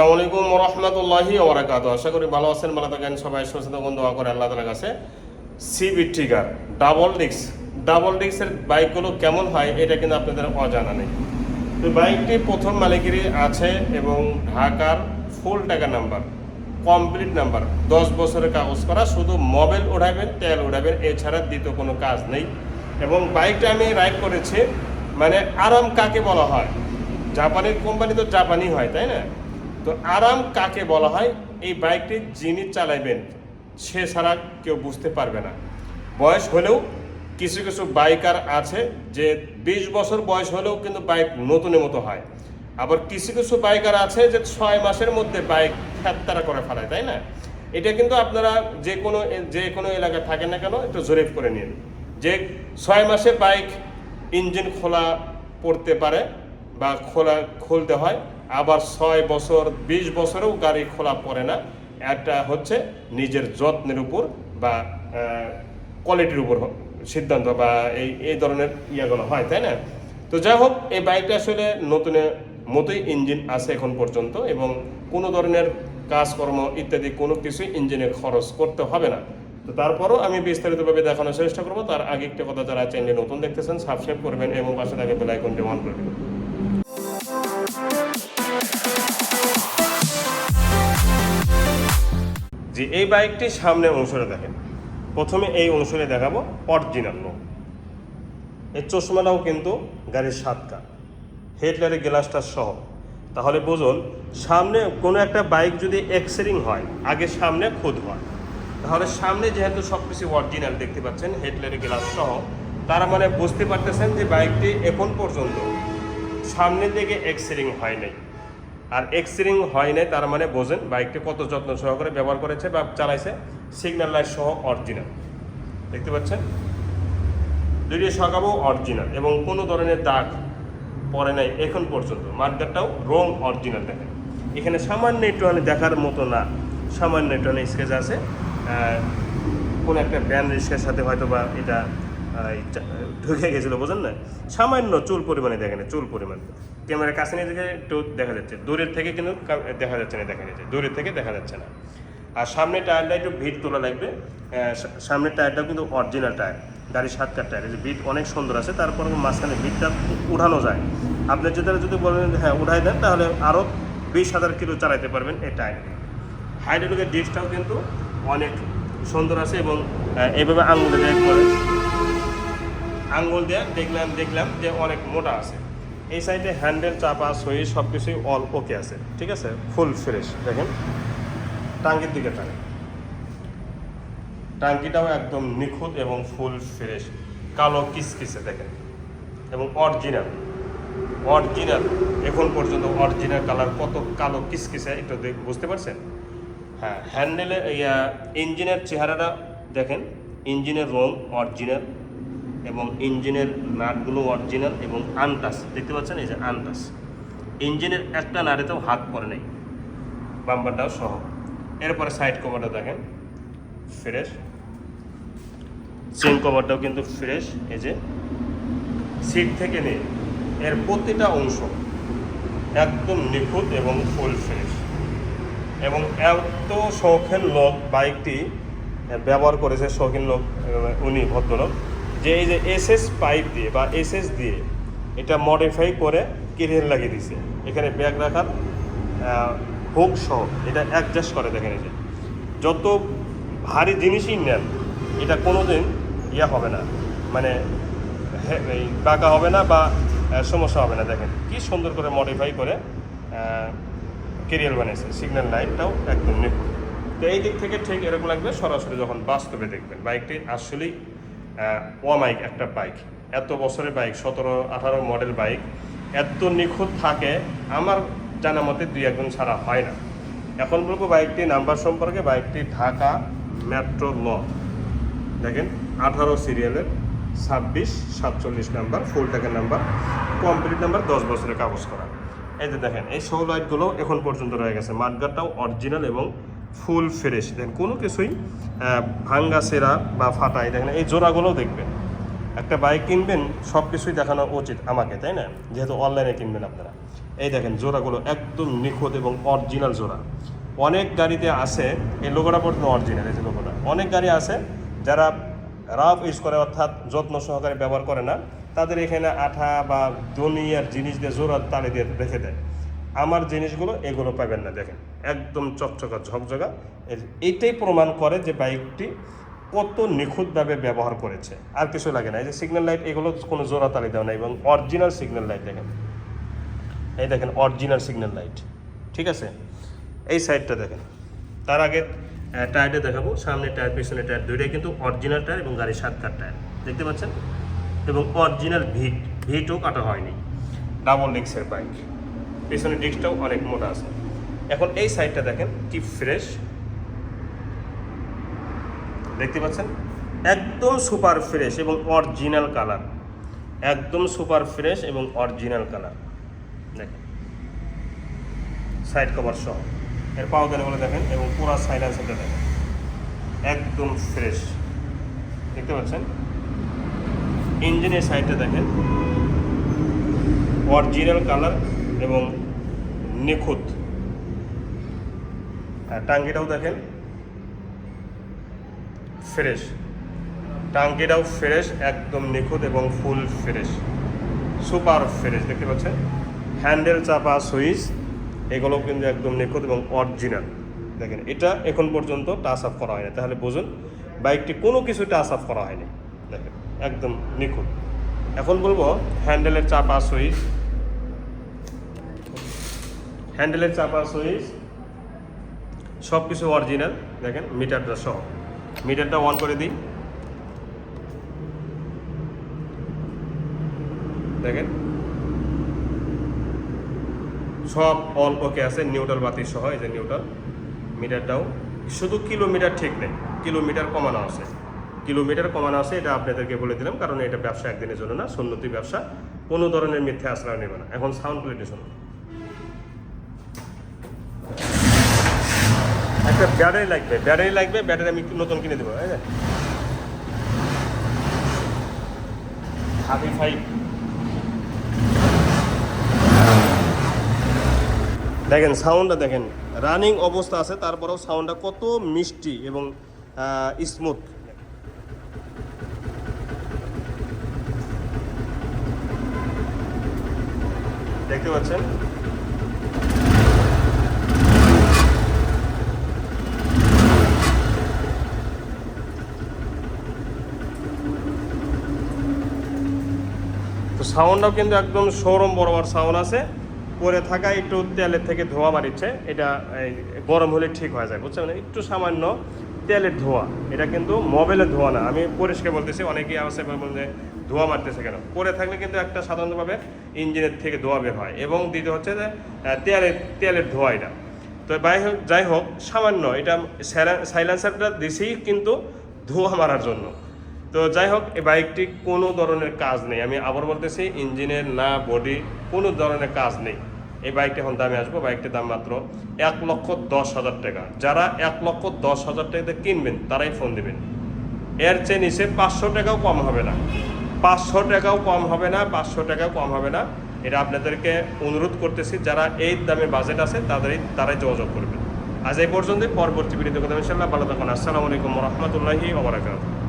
আসসালামু আলাইকুম রহমতুল্লাহি ওবরাকাত আশা করি ভালো আছেন, ভালো থাকেন, সবাই থাকুন, দোয়া করে আল্লাহ তালার কাছে। CB trigger double disc double ডিস্কের বাইকগুলো কেমন হয়, এটা কিন্তু আপনাদের অজানা নেই। তো বাইকটি প্রথম মালিকেরই আছে এবং ঢাকার ফুল টাকা নাম্বার কমপ্লিট নাম্বার দশ বছরের কাগজ করা, শুধু মোবাইল উঠাবেন, তেল উঠাবেন, এছাড়া দ্বিতীয় কোনো কাজ নেই। এবং বাইকটা আমি রাইড করেছি মানে আরাম কাকে বলা হয়? জাপানের কোম্পানি তো জাপানি হয়, তাই না? তো আরাম কাকে বলা হয়? এই বাইকটি যিনি চালাইবেন, সে ছাড়া কেউ বুঝতে পারবে না। বয়স হলেও কিছু কিছু বাইকার আছে যে বিশ বছর বয়স হলেও কিন্তু বাইক নতুনের মতো হয়। আবার কিছু কিছু বাইকার আছে যে ছয় মাসের মধ্যে বাইক ফ্যাত্তারা করে ফেলায়, তাই না? এটা কিন্তু আপনারা যে কোনো যে কোনো এলাকায় থাকেন না কেন, একটু জরিপ করে নিন। যে ছয় মাসে বাইক ইঞ্জিন খোলা পড়তে পারে বা খোলা, খুলতে হয় আবার ছয় বছর, বিশ বছরেও গাড়ি খোলা পড়ে না। একটা হচ্ছে নিজের যত্নের উপর বা কোয়ালিটির উপর সিদ্ধান্ত বা এই এই ধরনের ইয়েগুলো হয়, তাই না? তো যাই হোক, এই বাইকটা আসলে নতুনের মতোই ইঞ্জিন আছে এখন পর্যন্ত এবং কোনো ধরনের কাজকর্ম ইত্যাদি কোনো কিছুই ইঞ্জিনে খরচ করতে হবে না। তো তারপরও আমি বিস্তারিতভাবে দেখানোর চেষ্টা করব। তার আগে একটা কথা যারা চ্যানেলে নতুন দেখতেছেন সাবস্ক্রাইব করবেন এবং পাশে থাকে বেল আইকনটি অন করে যে এই বাইকটির সামনের অংশটা দেখেন। প্রথমে এই অংশটা দেখাবো অরিজিনাল লোক এই চশমাটাও কিন্তু গাড়ির সাতকা হেডলাইটের গ্লাসটা সহ। তাহলে বুঝুন, সামনে কোনো একটা বাইক যদি এক্সেরিং হয়, আগে সামনে খুদ হয়। তাহলে সামনে যেহেতু সব কিছু অরিজিনাল দেখতে পাচ্ছেন হেডলাইটের গ্লাস সহ, তারা মানে বুঝতে পারতেছেন যে বাইকটি এখন পর্যন্ত সামনের দিকে এক্সেরিং হয় নাই। আর এক্সিরিং হয় নাই, তার মানে বোঝেন বাইকটি কত যত্ন সহকারে ব্যবহার করেছে বা চালাইছে। সিগন্যাল লাইট সহ অরিজিনাল দেখতে পাচ্ছেন? দুইটি সকাবও অরিজিনাল এবং কোনো ধরনের দাগ পরে নাই এখন পর্যন্ত। মার্কেটটাও রং অরিজিনাল দেখেন। এখানে সামান্য একটুখানি দেখার মতো না। সামান্য একটুখানি স্কেচ আছে। কোন একটা ব্যান রিস্কের সাথে হয়তো বা এটা ঢুকে গেছিল বোঝেন না? সামান্য চুল পরিমাণে দেখে দেখেন, চুল পরিমাণ। ক্যামেরার কাছে নিয়ে দেখে একটু দেখা যাচ্ছে। দূরের থেকে কিন্তু দেখা যাচ্ছে না, দেখা যাচ্ছে। দূরের থেকে দেখা যাচ্ছে না। আর সামনে টায়ারটা একটু ভিড় তোলা লাগবে। সামনের টায়ারটাও কিন্তু অরিজিনাল টায়ার। গাড়ির সাতকার টায়ার। এই যে অনেক সুন্দর আছে, তারপর মাঝখানে বিটটা উঠানো যায়। আপনি যদি যদি বলেন হ্যাঁ উঠাই দেন, তাহলে আরও বিশ হাজার কিলো চালাতে পারবেন এই টায়ার হাইড্রোলিকের ডিসটাও কিন্তু অনেক সুন্দর আছে এবং এইভাবে আঙুলে করে আঙ্গুল দিয়ে দেখলাম দেখলাম যে অনেক মোটা আছে। এই সাইডে হ্যান্ডেল, চাপা, সই সব কিছুই অল ওকে আছে। ঠিক আছে? ফুল ফ্রেশ দেখেন। টাঙ্গির দিকে টানে। টাঙ্কিটাও একদম নিখুঁত এবং ফুল ফ্রেশ কালো কিসকিসে, দেখেন। এবং অরিজিনাল অরিজিনাল এখন পর্যন্ত অরিজিনাল কালার কত কালো কিসকিসে, একটু বুঝতে পারছেন? হ্যাঁ হ্যান্ডেলে ইয়া, ইঞ্জিনের চেহারাটা দেখেন। ইঞ্জিনের রং অরিজিনাল এবং ইঞ্জিনের নাটগুলো অরিজিনাল এবং আনটাস দেখতে পাচ্ছেন? এই যে আনটাস ইঞ্জিনের একটা নাড়েতেও হাত পরে নেই। বাম্পারটাও সহ। এরপরে সাইড কভারটা দেখেন। ফ্রেশ চেন কভারটাও কিন্তু ফ্রেশ এই যে সিট থেকে নিয়ে এর প্রতিটা অংশ একদম নিখুঁত এবং ফুল ফ্রেশ এবং এত শৌখিন লোক বাইকটি ব্যবহার করেছে শৌখিন লোক উনি ভদ্রলোক। যে এই যে এসএস পাইপ দিয়ে বা এসএস দিয়ে এটা মডিফাই করে কেরিয়ার লাগিয়ে দিছে। এখানে ব্যাগ রাখার হুক সহ এটা অ্যাডজাস্ট করে দেখেন এই যে। যত ভারী জিনিসই নেন, এটা কোনো দিন ইয়া হবে না। মানে এই বাঁকা হবে না বা সমস্যা হবে না। দেখেন কি সুন্দর করে মডিফাই করে কেরিয়ার বানিয়েছে। সিগন্যাল লাইটটাও একদম নিখুঁত। তো এই দিক থেকে ঠিক এরকম লাগবে। সরাসরি যখন বাস্তবে দেখবেন, বাইকটি আসলেই ওয়ামাইক একটা বাইক। এত বছরের বাইক, সতেরো, আঠারো মডেল বাইক। এত নিখুঁত থাকে, আমার জানা মতে দুই একজন ছাড়া হয় না। এখন বলব বাইকটি নাম্বার সম্পর্কে, বাইকটি ঢাকা মেট্রো ল। দেখেন, আঠারো সিরিয়ালের ছাব্বিশ, সাতচল্লিশ নাম্বার, ফুল ট্যাগের নাম্বার, কমপ্লিট নাম্বার, দশ বছরের কাগজ করা। এই যে দেখেন, এই শো লাইটগুলো এখন পর্যন্ত রয়ে গেছে। মাঠগাটটাও অরিজিনাল এবং ফুল ফ্রেশ। দেখেন কোনো কিছুই ভাঙ্গা সেরা বা ফাটাই দেখেন, এই জোড়াগুলোও দেখবেন। একটা বাইক কিনবেন সব কিছুই দেখানো উচিত আমাকে, তাই না? যেহেতু অনলাইনে কিনবেন আপনারা। এই দেখেন, জোড়াগুলো একদম নিখুঁত এবং অরিজিনাল জোড়া। অনেক গাড়িতে আছে, এই লোগোটা পর্যন্ত অরিজিনাল এই যে লোগোটা অনেক গাড়ি আছে, যারা রাফ ইউজ করে, অর্থাৎ যত্ন সহকারে ব্যবহার করে না, তাদের এখানে আঠা বা দুনিয়ার জিনিস দিয়ে জোড়া তালে দিয়ে রেখে দেয়। আমার জিনিসগুলো এগুলো পাবেন না, দেখেন। একদম চকচকা, ঝকঝকা। এইটাই প্রমাণ করে যে বাইকটি কত নিখুঁতভাবে ব্যবহার করেছে। আর কিছু লাগে না। এই যে সিগন্যাল লাইট এগুলো কোনো জোড়া তালি দেওয়া না এবং অরিজিনাল সিগন্যাল লাইট দেখেন। এই দেখেন অরিজিনাল সিগন্যাল লাইট ঠিক আছে? এই সাইডটা দেখেন। তার আগে টায়ারটা দেখাবো। সামনে টায়ার পিছনে টায়ার দুইটাই কিন্তু অরিজিনাল টায়ার এবং গাড়ির সাতকার টায়ার দেখতে পাচ্ছেন? এবং অরিজিনাল ভিট ভিটও কাটা হয়নি। ডাবল ডিক্সের বাইক পিছনে ডিস্কটাও অনেক মোটা আছে। এখন এই সাইডটা দেখেন কি ফ্রেশ দেখতে পাচ্ছেন? একদম সুপার ফ্রেশ এবং অরিজিনাল কালার একদম সুপার ফ্রেশ এবং অরিজিনাল কালার দেখেন। সাইড কভার সহ। এর পাউদারগুলো দেখেন এবং পুরো সাইলেন্সারটা দেখেন। একদম ফ্রেশ দেখতে পাচ্ছেন? ইঞ্জিনের সাইডটা দেখেন। অরিজিনাল কালার এবং নিখুঁত। আর টাঙ্কিটাও দেখেন ফ্রেশ টাঙ্কিটাও ফ্রেশ একদম নিখুঁত এবং ফুল ফ্রেশ সুপার ফ্রেশ দেখতে পাচ্ছেন? হ্যান্ডেল চাপা সুইচ এগুলো কিন্তু একদম নিখুঁত এবং অরিজিনাল দেখেন, এটা এখন পর্যন্ত টাচ আপ করা হয়নি। তাহলে বুঝুন, বাইকটি কোনো কিছু টাচ আপ করা হয়নি। দেখেন, একদম নিখুঁত। এখন বলব হ্যান্ডেলের চাপা সুইচ হ্যান্ডেলের চাপা সুইচ সব কিছু অরিজিনাল, দেখেন, মিটারটা সহ। মিটারটা অন করে দিই। দেখেন। সব অল ওকে আছে, নিউট্রাল বাতি সহ, এই যে নিউট্রাল। মিটারটাও। শুধু কিলোমিটার ঠিক নেই, কিলোমিটার কমানো আছে। কিলোমিটার কমানো আছে, এটা আপনাদেরকে বলে দিলাম, কারণ এটা ব্যবসা একদিনের জন্য না, সুন্নতি ব্যবসা। কোনো ধরনের মিথ্যে আশ্রয় নেবে না। এখন সাউন্ড কোয়ালিটি শুনুন একটা ব্যাটারি লাগবে ব্যাটারি লাগবে ব্যাটারি আমি নতুন কিনে দেবো না থার্টি ফাইভ দেখেন সাউন্ডটা দেখেন রানিং অবস্থা আছে, তারপরেও সাউন্ডটা কত মিষ্টি এবং স্মুথ দেখতে পাচ্ছেন? সাউন্ডটাও কিন্তু একদম শোরুম বরাবর সাউন্ড আছে। পরে থাকা একটু তেলের থেকে ধোঁয়া বাড়িচ্ছে। এটা গরম হলে ঠিক হয়ে যায়, বুঝছেন? একটু সামান্য তেলের ধোঁয়া। এটা কিন্তু মোবাইলের ধোঁয়া না। আমি পরিষ্কার বলতেছি, অনেকেই আছে যে ধোঁয়া মারতেছে কেন? পরে থাকলে কিন্তু একটা সাধারণতভাবে ইঞ্জিনের থেকে ধোঁয়া বের হয় এবং দ্বিতীয় হচ্ছে যে তেলের তেলের ধোঁয়া এটা। তো যাই হোক যাই হোক, সামান্য এটা সাইলেন্সারটা দিছেই কিন্তু ধোঁয়া মারার জন্য। তো যাই হোক, এই বাইকটি কোনো ধরনের কাজ নেই। আমি আবার বলতেছি, ইঞ্জিনের না, বডি, কোনো ধরনের কাজ নেই। এই বাইকটি এখন দামে আসব। বাইকটির দাম মাত্র এক লক্ষ দশ হাজার টাকা। যারা এক লক্ষ দশ হাজার টাকাতে কিনবেন, তারাই ফোন দিবেন। এর চেয়ে নিচে পাঁচশো টাকাও কম হবে না। পাঁচশো টাকাও কম হবে না, পাঁচশো টাকাও কম হবে না। এটা আপনাদেরকে অনুরোধ করতেছি, যারা এই দামে বাজেট আছে, তাদেরই, তারাই যোগাযোগ করবেন। আজ এই পর্যন্ত পরবর্তী ভিডিওতে কথা ইনশাল্লাহ ভালো থাকুন। আসসালামু আলাইকুম রহমতুল্লাহি ওবরাকাতুহ